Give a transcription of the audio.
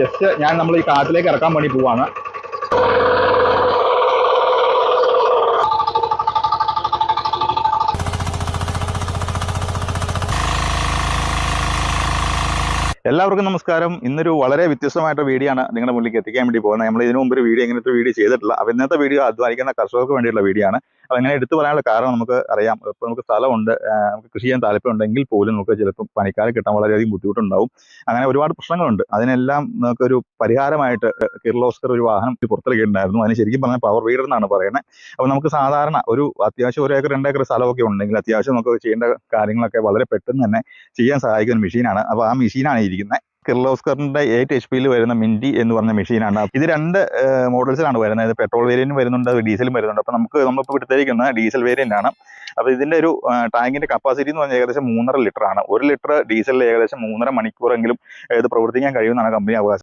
Just ഞാൻ നമ്മൾ ഈ കാട്ടിലേക്ക് ഇറക്കാൻ വേണ്ടി പോവാണ്. എല്ലാവർക്കും നമസ്കാരം. ഇന്നൊരു വളരെ വ്യത്യസ്തമായിട്ട് വീഡിയോ ആണ് നിങ്ങളുടെ മുന്നിലേക്ക് എത്തിക്കാൻ വേണ്ടി പോകുന്നത്. നമ്മൾ ഇതിനു മുമ്പ് ഒരു വീഡിയോ ഇങ്ങനത്തെ വീഡിയോ ചെയ്തിട്ടില്ല. അപ്പോൾ ഇന്നത്തെ വീഡിയോ അധ്വാനിക്കുന്ന കർഷകർക്ക് വേണ്ടിയുള്ള വീഡിയോ ആണ്. അപ്പോൾ അങ്ങനെ എടുത്തു പറയാനുള്ള കാരണം നമുക്ക് അറിയാം. ഇപ്പോൾ നമുക്ക് സ്ഥലമുണ്ട് നമുക്ക് കൃഷി ചെയ്യാൻ താല്പര്യമുണ്ടെങ്കിൽ പോലും നമുക്ക് ചിലപ്പോൾ പണിക്കാരെ കിട്ടാൻ വളരെയധികം ബുദ്ധിമുട്ടുണ്ടാവും. അങ്ങനെ ഒരുപാട് പ്രശ്നങ്ങളുണ്ട്. അതിനെല്ലാം നമുക്ക് ഒരു പരിഹാരമായിട്ട് കിർലോസ്കർ ഒരു വാഹനം പുറത്തിറക്കിയിട്ടുണ്ടായിരുന്നു. അതിന് ശരിക്കും പറഞ്ഞാൽ പവർ വീഡർ എന്നാണ് പറയുന്നത്. അപ്പോൾ നമുക്ക് സാധാരണ ഒരു അത്യാവശ്യം ഒരു ഏക്കർ രണ്ട് സ്ഥലമൊക്കെ ഉണ്ടെങ്കിൽ അത്യാവശ്യം നമുക്ക് ചെയ്യേണ്ട കാര്യങ്ങളൊക്കെ വളരെ പെട്ടെന്ന് തന്നെ ചെയ്യാൻ സഹായിക്കുന്ന മെഷീനാണ്. അപ്പോൾ ആ മെഷീനാണ് ഇരിക്കുന്നത് കിർലോസ്കറിന്റെ എയ്റ്റ് എച്ച് പിയിൽ വരുന്ന മിന്റി എന്ന് പറഞ്ഞ മെഷീനാണ് ഇത് രണ്ട് മോഡൽസിലാണ് വരുന്നത്. പെട്രോൾ വേരിയന്റും വരുന്നുണ്ട് ഡീസലും വരുന്നുണ്ട്. അപ്പോൾ നമുക്ക് നമ്മളിപ്പോൾ എടുത്തിരിക്കുന്നത് ഡീസൽ വേരിയന്റ് ആണ്. അപ്പോൾ ഇതിന്റെ ഒരു ടാങ്കിന്റെ കപ്പാസിറ്റി എന്ന് പറഞ്ഞാൽ ഏകദേശം മൂന്നര ലിറ്റർ ആണ് ഒരു ലിറ്റർ ഡീസലിൽ ഏകദേശം മൂന്നര മണിക്കൂറെങ്കിലും ഇത് പ്രവർത്തിക്കാൻ കഴിയുമെന്നാണ് കമ്പനി അവകാശം.